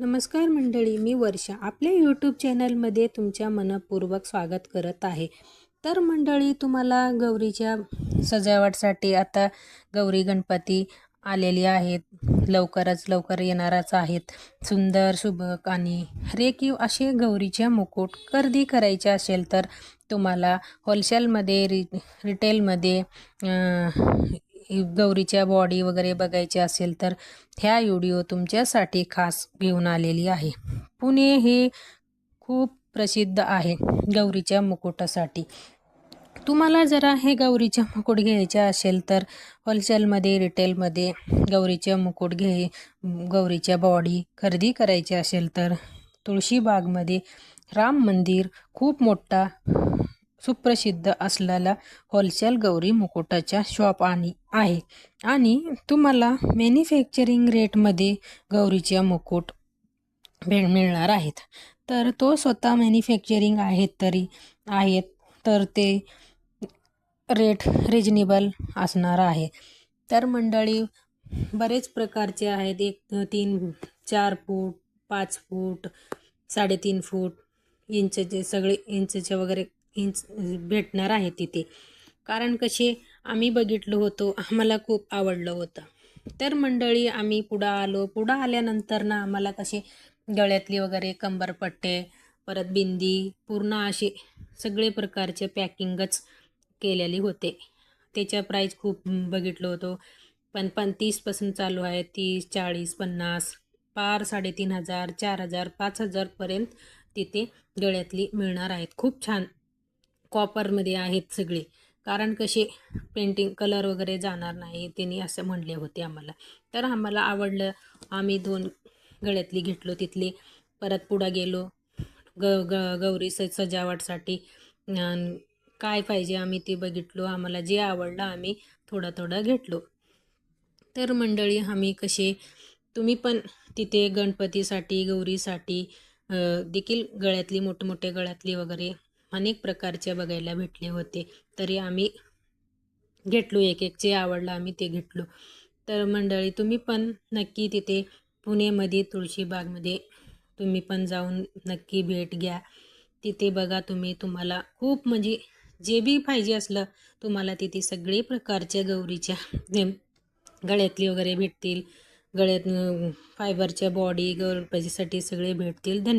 नमस्कार मंडळी मी वर्षा. आपल्या यूट्यूब चॅनलमध्ये तुमच्या मनपूर्वक स्वागत करत आहे. तर मंडळी तुम्हाला गौरीच्या सजावटसाठी आता गौरी गणपती आलेली आहेत. लवकरच लवकर येणारच आहेत. सुंदर शुभक आणि रेखीव असे गौरीच्या मुकुट खरेदी करायचे असेल तर तुम्हाला होलसेलमध्ये रि रिटेलमध्ये गौरीच्या बॉडी वगैरे बघायची असेल तर ह्या व्हिडिओ तुमच्यासाठी खास घेऊन आलेली आहे. पुणे हे खूप प्रसिद्ध आहे गौरीच्या मुकुटासाठी. तुम्हाला जरा हे गौरीचे मुकुट घ्यायचे असेल तर होलसेलमध्ये रिटेलमध्ये गौरीचे मुकुट घे गौरीच्या बॉडी खरेदी करायची असेल तर तुळशीबागमध्ये राम मंदिर खूप मोठा सुप्रसिद्ध असलेला होलसेल गौरी मुकुटाच्या शॉप आणि आहे. आणि तुम्हाला मॅन्युफॅक्चरिंग रेटमध्ये गौरीच्या मुकुट भेट मिळणार आहेत. तर तो स्वतः मॅन्युफॅक्चरिंग आहेत तरी आहेत तर ते रेट रिजनेबल असणार आहे. तर मंडळी बरेच प्रकारचे आहेत. एक तीन चार फूट पाच फूट साडेतीन फूट इंचचे सगळे इंचचे वगैरे इंच भेटणार आहे तिथे. कारण कसे आम्ही बघितलं होतो आम्हाला खूप आवडलं होतं. तर मंडळी आम्ही पुढं आलो. पुढं आल्यानंतर ना आम्हाला कसे गळ्यातली वगैरे कंबरपट्टे परत बिंदी पूर्ण असे सगळे प्रकारचे पॅकिंगच केलेली होते. त्याच्या प्राईस खूप बघितलं होतो. पण पण तीसपासून चालू आहे. तीस चाळीस पन्नास पार साडेतीन हजार चार हजार पाच हजारपर्यंत तिथे गळ्यातली मिळणार आहेत. खूप छान. कॉपरमध्ये आहेत सगळे. कारण कसे पेंटिंग कलर वगैरे जाणार नाही त्यांनी असं म्हणले होते आम्हाला. तर आम्हाला आवडलं आम्ही दोन गळ्यातली घेतलो तिथली. परत पुढं गेलो ग ग गौरी स सजावटसाठी. काय पाहिजे आम्ही ते बघितलो आम्हाला जे आवडलं आम्ही थोडं थोडं घेतलो. तर मंडळी आम्ही कसे तुम्ही पण तिथे गणपतीसाठी गौरीसाठी देखील गळ्यातली मोठमोठे गळ्यातली वगैरे अनेक प्रकारचे बघायला भेटले होते. तरी आम्ही घेतलो एक एक जे आवडलं आम्ही ते घेतलो. तर मंडळी तुम्ही पण नक्की तिथे पुणेमध्ये तुळशीबागमध्ये तुम्ही पण जाऊन नक्की भेट घ्या. तिथे बघा तुम्ही तुम्हाला खूप म्हणजे जे बी पाहिजे असलं तुम्हाला तिथे सगळे प्रकारच्या गौरीच्या नेम गळ्यातली वगैरे भेटतील. गळ्यात फायबरच्या बॉडी गणपतीसाठी सगळे भेटतील. धन्यवाद